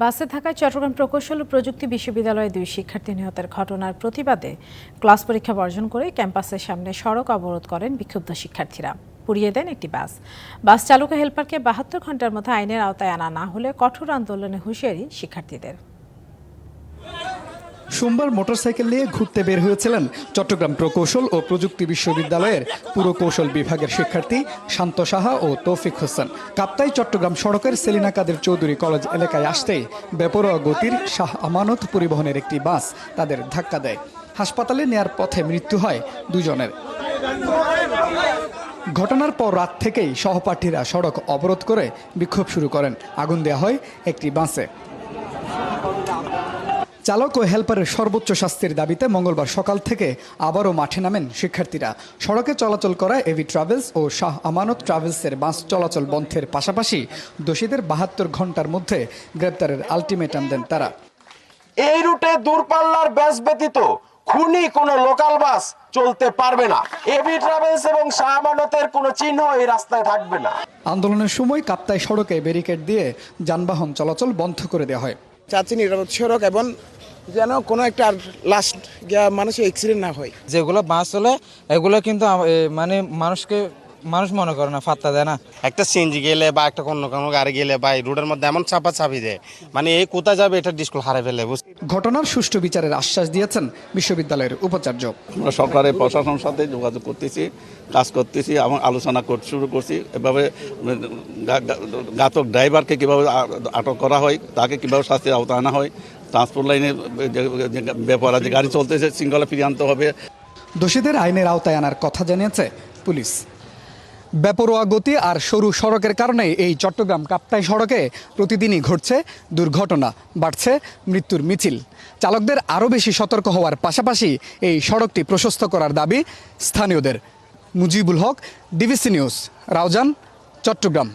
বাসে থাকায় চট্টগ্রাম প্রকৌশল ও প্রযুক্তি বিশ্ববিদ্যালয়ের দুই শিক্ষার্থী নিহতের ঘটনার প্রতিবাদে ক্লাস পরীক্ষা বর্জন করে ক্যাম্পাসের সামনে সড়ক অবরোধ করেন বিক্ষুব্ধ শিক্ষার্থীরা। পুড়িয়ে দেন একটি বাস। বাস চালক হেলপারকে বাহাত্তর ঘণ্টার মধ্যে আইনের আওতায় আনা না হলে কঠোর আন্দোলনে হুঁশিয়ারি শিক্ষার্থীদের। সোমবার মোটরসাইকেল নিয়ে ঘুরতে বের হয়েছিলেন চট্টগ্রাম প্রকৌশল ও প্রযুক্তি বিশ্ববিদ্যালয়ের পুরকৌশল বিভাগের শিক্ষার্থী শান্ত সাহা ও তৌফিক হোসেন। কাপ্তাই চট্টগ্রাম সড়কের সেলিনা কাদের চৌধুরী কলেজ এলাকায় আসতেই বেপরোয়া গতির শাহ আমানত পরিবহনের একটি বাস তাদের ধাক্কা দেয়। হাসপাতালে নেয়ার পথে মৃত্যু হয় দুজনের। ঘটনার পর রাত থেকেই সহপাঠীরা সড়ক অবরোধ করে বিক্ষোভ শুরু করেন। আগুন দেওয়া হয় একটি বাসে। চালক ও হেল্পারের সর্বোচ্চ শাস্তির দাবিতে মঙ্গলবার সকাল থেকে আবারও মাঠে নামেন শিক্ষার্থীরা। সড়কে চলাচল করা এভি ট্রাভেলস ও শাহ আমানত ট্রাভেলসের বাস চলাচল বন্ধের পাশাপাশি দোষীদের বাহাত্তর ঘণ্টার মধ্যে গ্রেপ্তারের আলটিমেটাম দেন তারা। এই রুটে দূরপাল্লার ব্যাস ব্যতীত খুনি কোনো লোকাল বাস চলতে পারবে না। এবি ট্রাভেলস এবং শাহমানতের কোনো চিহ্ন এই রাস্তায় থাকবে না। আন্দোলনের সময় কাপ্তাই সড়কে ব্যারিকেড দিয়ে যানবাহন চলাচল বন্ধ করে দেওয়া হয়। নিরাপদ সড়ক এবং যেন কোনো একটা লাস্ট গিয়া মানুষের অ্যাক্সিডেন্ট না হয়। যেগুলো বাস চলে এগুলো কিন্তু মানে মানুষকে মানুষ মনে করে না ফাত্তা দেয় না। একটা সিএনজি গেলে বা একটা অন্য কোনো গাড়ি গেলে বা এই রোডের মধ্যে এমন চাপা চাপি দেয় মানে এই কোথায় যাবে এটা ডিসকুল হারে ফেলে ঘটনার সুষ্ঠু বিচারের আশ্বাস দিয়েছেন বিশ্ববিদ্যালয়ের উপাচার্য। আমরা সরকারের প্রশাসনের সাথে যোগাযোগ করতেছি কাজ করতেছি এবং আলোচনা কর শুরু করছি এভাবে ঘাতক ড্রাইভারকে কীভাবে আটক করা হয় তাকে কীভাবে শাস্তির আওতায় আনা হয় ট্রান্সপোর্ট লাইনে ব্যাপার যে গাড়ি চলতেছে, শৃঙ্খলা ফিরিয়ে আনতে হবে। দোষীদের আইনের আওতায় আনার কথা জানিয়েছে পুলিশ। বেপরোয়া গতি আর সরু সড়কের কারণে এই চট্টগ্রাম কাপ্তাই সড়কে প্রতিদিনই ঘটছে দুর্ঘটনা, বাড়ছে মৃত্যুর মিছিল। চালকদের আরও বেশি সতর্ক হওয়ার পাশাপাশি এই সড়কটি প্রশস্ত করার দাবি স্থানীয়দের। Mujibul Haq, DBC news, Raozan, Chattogram.